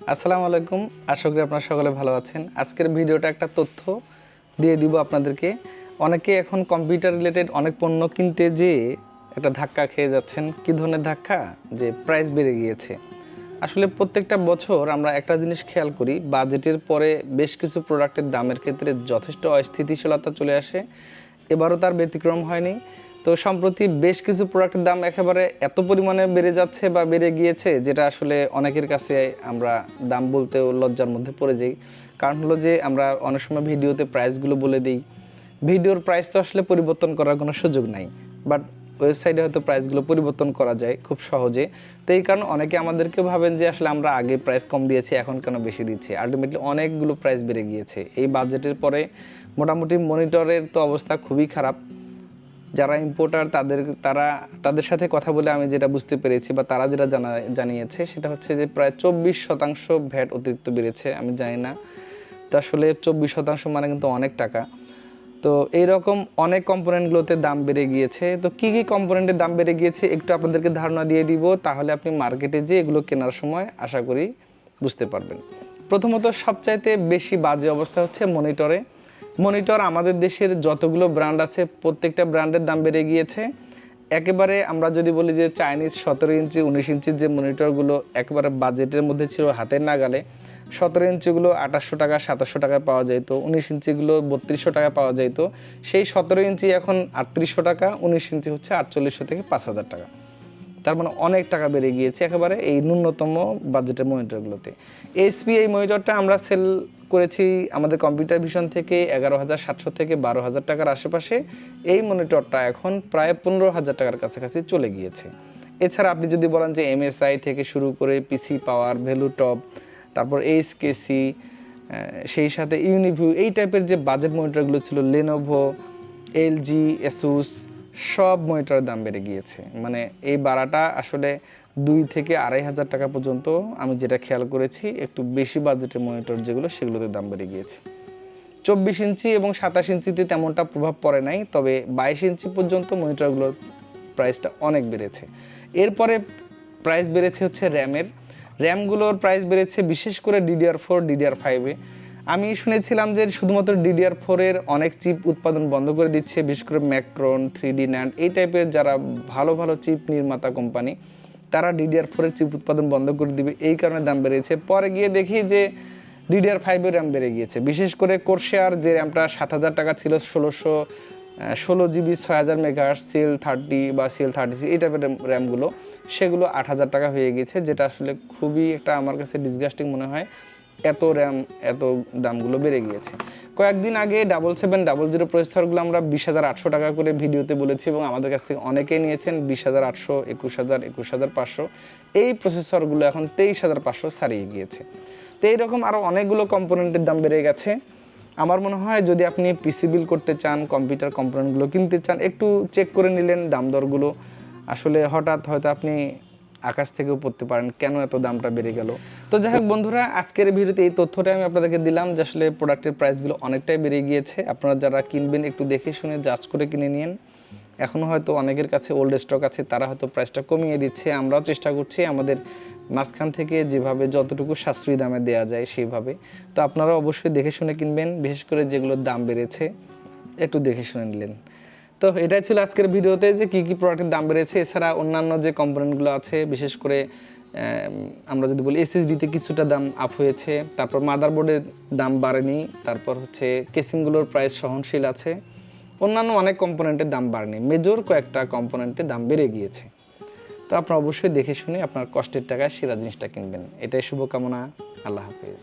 আসসালামু আলাইকুম। আশা করি আপনারা সকলে ভালো আছেন। আজকের ভিডিওটা একটা তথ্য দিয়ে দিব আপনাদেরকে। অনেকে এখন কম্পিউটার রিলেটেড অনেক পণ্য কিনতে যেয়ে একটা ধাক্কা খেয়ে যাচ্ছেন। কি ধরনের ধাক্কা? যে প্রাইস বেড়ে গিয়েছে। আসলে প্রত্যেকটা বছর আমরা একটা জিনিস খেয়াল করি বাজেটের পরে বেশ কিছু প্রোডাক্টের দামের ক্ষেত্রে যথেষ্ট অস্থিতিশীলতা চলে আসে। এবারও তার ব্যতিক্রম হয়নি। তো সম্প্রতি বেশ কিছু প্রোডাক্টের দাম একেবারে এত পরিমাণে বেড়ে যাচ্ছে বা বেড়ে গিয়েছে, যেটা আসলে অনেকের কাছে আমরা দাম বলতেও লজ্জার মধ্যে পড়ে যাই। কারণ হলো যে আমরা অনেক সময় ভিডিওতে প্রাইসগুলো বলে দিই। ভিডিওর প্রাইস তো আসলে পরিবর্তন করার কোনো সুযোগ নাই। বাট ওয়েবসাইটে হয়তো প্রাইসগুলো পরিবর্তন করা যায় খুব সহজে। তো এই কারণে অনেকে আমাদেরকে ভাবেন যে আসলে আমরা আগে প্রাইস কম দিয়েছি, এখন কেন বেশি দিচ্ছি? আলটিমেটলি অনেকগুলো প্রাইস বেড়ে গিয়েছে। এই বাজেটের পরে মোটামুটি মনিটরের তো অবস্থা খুবই খারাপ। যারা ইম্পোর্টার তাদের, তারা, তাদের সাথে কথা বলে আমি যেটা বুঝতে পেরেছি বা তারা যেটা জানা, জানিয়েছে, সেটা হচ্ছে যে প্রায় চব্বিশ শতাংশ ভ্যাট অতিরিক্ত বেড়েছে, আমি জানি না। তো আসলে চব্বিশ শতাংশ মানে কিন্তু অনেক টাকা। তো এইরকম অনেক কম্পোনেন্টগুলোতে দাম বেড়ে গিয়েছে। তো কি কি কম্পোনেন্টের দাম বেড়ে গিয়েছে একটু আপনাদেরকে ধারণা দিয়ে দিব, তাহলে আপনি মার্কেটে যে এগুলো কেনার সময় আশা করি বুঝতে পারবেন। প্রথমত সবচাইতে বেশি বাজে অবস্থা হচ্ছে মনিটরে মনিটর আমাদের দেশের যতগুলো ব্র্যান্ড আছে, প্রত্যেকটা ব্র্যান্ডের দাম বেড়ে গিয়েছে। একেবারে আমরা যদি বলি যে চাইনিজ সতেরো ইঞ্চি, উনিশ ইঞ্চির যে মনিটরগুলো একেবারে বাজেটের মধ্যে ছিল হাতের নাগালে, সতেরো ইঞ্চিগুলো আঠাশশো টাকা, সাতাশশো টাকায় পাওয়া যাইতো, উনিশ ইঞ্চিগুলো বত্রিশশো টাকা পাওয়া যাইতো। সেই সতেরো ইঞ্চি এখন আটত্রিশশো টাকা, উনিশ ইঞ্চি হচ্ছে আটচল্লিশশো থেকে পাঁচ হাজার টাকা। তার মানে অনেক টাকা বেড়ে গিয়েছে একেবারে এই ন্যূনতম বাজেটের মনিটরগুলোতে এইচপি এই মনিটরটা আমরা সেল করেছি আমাদের কম্পিউটার ভিশন থেকে এগারো হাজার সাতশো থেকে বারো হাজার টাকার আশেপাশে। এই মনিটরটা এখন প্রায় পনেরো হাজার টাকার কাছাকাছি চলে গিয়েছে। এছাড়া আপনি যদি বলেন যে এমএসআই থেকে শুরু করে পিসি পাওয়ার ভ্যালু টপ তারপর এইচকেসি সেই সাথে ইউনিভিউ এই টাইপের যে বাজেট মনিটরগুলো ছিল লেনোভো এলজি এসুস সব মনিটরের দাম বেড়ে গিয়েছে। মানে এই বাড়াটা আসলে দুই থেকে আড়াই হাজার টাকা পর্যন্ত আমি যেটা খেয়াল করেছি, একটু বেশি বাজেটের মনিটর যেগুলো, সেগুলোতে দাম বেড়ে গিয়েছে। চব্বিশ ইঞ্চি এবং সাতাশ ইঞ্চিতে তেমনটা প্রভাব পড়ে নাই, তবে বাইশ ইঞ্চি পর্যন্ত মনিটরগুলোর প্রাইসটা অনেক বেড়েছে। এরপরে প্রাইস বেড়েছে হচ্ছে র্যামের। র্যামগুলোর প্রাইস বেড়েছে বিশেষ করে ডিডিআর ফোর, ডিডিআর ফাইভে। আমি শুনেছিলাম যে শুধুমাত্র ডিডিআর ফোরের অনেক চিপ উৎপাদন বন্ধ করে দিচ্ছে, বিশেষ করে ম্যাক্রন থ্রি ডি ন্যান্ড এই টাইপের যারা ভালো ভালো চিপ নির্মাতা কোম্পানি তারা ডিডিআর ফোরের চিপ উৎপাদন বন্ধ করে দিবে। এই কারণে দাম বেড়েছে। পরে গিয়ে দেখি যে ডিডিআর ফাইভের র্যাম বেড়ে গিয়েছে। বিশেষ করে কোর্শেয়ার যে র্যামটা সাত হাজার টাকা ছিল, ষোলোশো ষোলো জিবি, ছয় হাজার মেগাহার্স সিএল থার্টি বা সিএল থার্টি এই টাইপের র্যামগুলো সেগুলো আট হাজার টাকা হয়ে গেছে যেটা আসলে খুবই একটা আমার কাছে ডিসগাস্টিং মনে হয়। এত র্যাম এত দামগুলো বেড়ে গিয়েছে। কয়েকদিন আগে ডাবল সেভেন ডাবল জিরো প্রসেসরগুলো আমরা বিশ হাজার আটশো টাকা করে ভিডিওতে বলেছি এবং আমাদের কাছ থেকে অনেকেই নিয়েছেন বিশ হাজার আটশো, একুশ হাজার একুশ হাজার পাঁচশো। এই প্রসেসরগুলো এখন তেইশ হাজার পাঁচশো ছাড়িয়ে গিয়েছে। তো এইরকম আরও অনেকগুলো কম্পোনেন্টের দাম বেড়ে গেছে। আমার মনে হয় যদি আপনি পিসি বিল করতে চান কম্পিউটার কম্পোনেন্টগুলো কিনতে চান, একটু চেক করে নিলেন দাম দরগুলো। আসলে হঠাৎ হয়তো আপনি আকাশ থেকেও পড়তে পারেন, কেন এত দামটা বেড়ে গেল? তো যাই হোক বন্ধুরা, আজকের ভিডিওতে এই তথ্যটা আমি আপনাদেরকে দিলাম যে আসলে প্রোডাক্টের প্রাইসগুলো অনেকটাই বেড়ে গিয়েছে। আপনারা যারা কিনবেন একটু দেখে শুনে জাজ করে কিনে নিন। এখনও হয়তো অনেকের কাছে ওল্ড স্টক আছে, তারা হয়তো প্রাইসটা কমিয়ে দিচ্ছে। আমরাও চেষ্টা করছি আমাদের মাঝখান থেকে যেভাবে যতটুকু সাশ্রয়ী দামে দেওয়া যায় সেইভাবে তো আপনারা অবশ্যই দেখে শুনে কিনবেন, বিশেষ করে যেগুলোর দাম বেড়েছে, একটু দেখে শুনে নিলেন। তো এটাই ছিল আজকের ভিডিওতে যে কী কী প্রোডাক্টের দাম বেড়েছে এছাড়া অন্যান্য যে কম্পোনেন্টগুলো আছে বিশেষ করে আম, আমরা যদি বলি এসএসডিতে কিছুটা দাম আপ হয়েছে তারপর মাদারবোর্ডের দাম বাড়েনি তারপর হচ্ছে কেসিংগুলোর প্রাইস সহনশীল আছে অন্যান্য অনেক কম্পোনেন্টের দাম বাড়েনি মেজর কয়েকটা কম্পোনেন্টের দাম বেড়ে গিয়েছে। তো আপনারা অবশ্যই দেখে শুনে আপনার কষ্টের টাকায় সেরা জিনিসটা কিনবেন। এটাই শুভকামনা আল্লাহ হাফেজ।